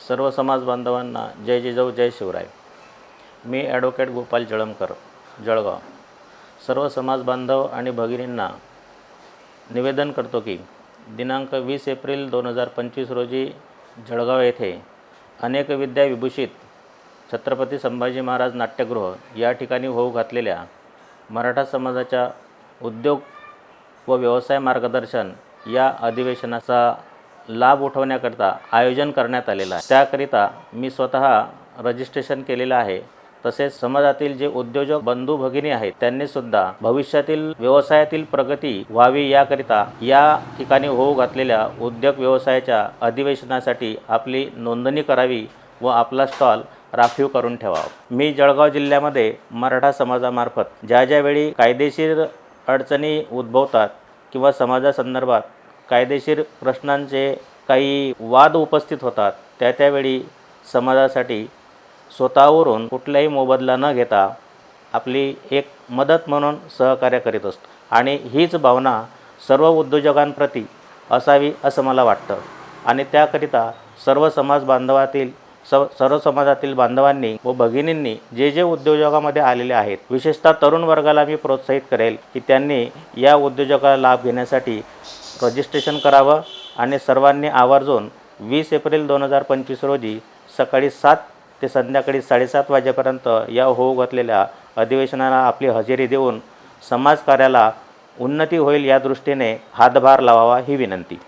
सर्व समाज बांधवांना जय जिजाऊ जय शिवराय. मी ॲडव्होकेट गोपाल जळमकर जळगाव. सर्व समाज बांधव आणि भगिनींना निवेदन करतो की दिनांक वीस एप्रिल दोन हजार पंचवीस रोजी जळगाव येथे अनेक विद्याविभूषित छत्रपती संभाजी महाराज नाट्यगृह या ठिकाणी होऊ घातलेल्या मराठा समाजाच्या उद्योग व व्यवसाय मार्गदर्शन या अधिवेशनाचा लाभ उठवण्याकरता आयोजन करण्यात आलेलं आहे. त्याकरिता मी स्वतः रजिस्ट्रेशन केलेलं आहे. तसेच समाजातील जे उद्योजक बंधू भगिनी आहेत त्यांनीसुद्धा भविष्यातील व्यवसायातील प्रगती व्हावी याकरिता या ठिकाणी होऊ घातलेल्या उद्योग व्यवसायाच्या अधिवेशनासाठी आपली नोंदणी करावी व आपला स्टॉल राखीव करून ठेवावा. मी जळगाव जिल्ह्यामध्ये मराठा समाजामार्फत ज्या ज्यावेळी कायदेशीर अडचणी उद्भवतात किंवा समाजासंदर्भात कायदेशीर प्रश्नांचे काही वाद उपस्थित होतात त्या त्यावेळी समाजासाठी स्वतःवरून कुठलाही मोबदला न घेता आपली एक मदत म्हणून सहकार्य करीत असतो. आणि हीच भावना सर्व उद्योजकांप्रती असावी असं मला वाटतं. आणि त्याकरिता सर्व समाज बांधवातील स सर्व समाजातील बांधवांनी व भगिनींनी जे जे उद्योजकामध्ये आलेले आहेत विशेषतः तरुण वर्गाला मी प्रोत्साहित करेल की त्यांनी या उद्योजकाला लाभ घेण्यासाठी रजिस्ट्रेशन करावं आणि सर्वांनी आवर्जून वीस एप्रिल दोन हजार पंचवीस रोजी सकाळी सात ते संध्याकाळी साडेसात वाजेपर्यंत या होऊ घातलेल्या अधिवेशनाला आपली हजेरी देऊन समाजकार्याला उन्नती होईल या दृष्टीने हातभार लावावा ही विनंती.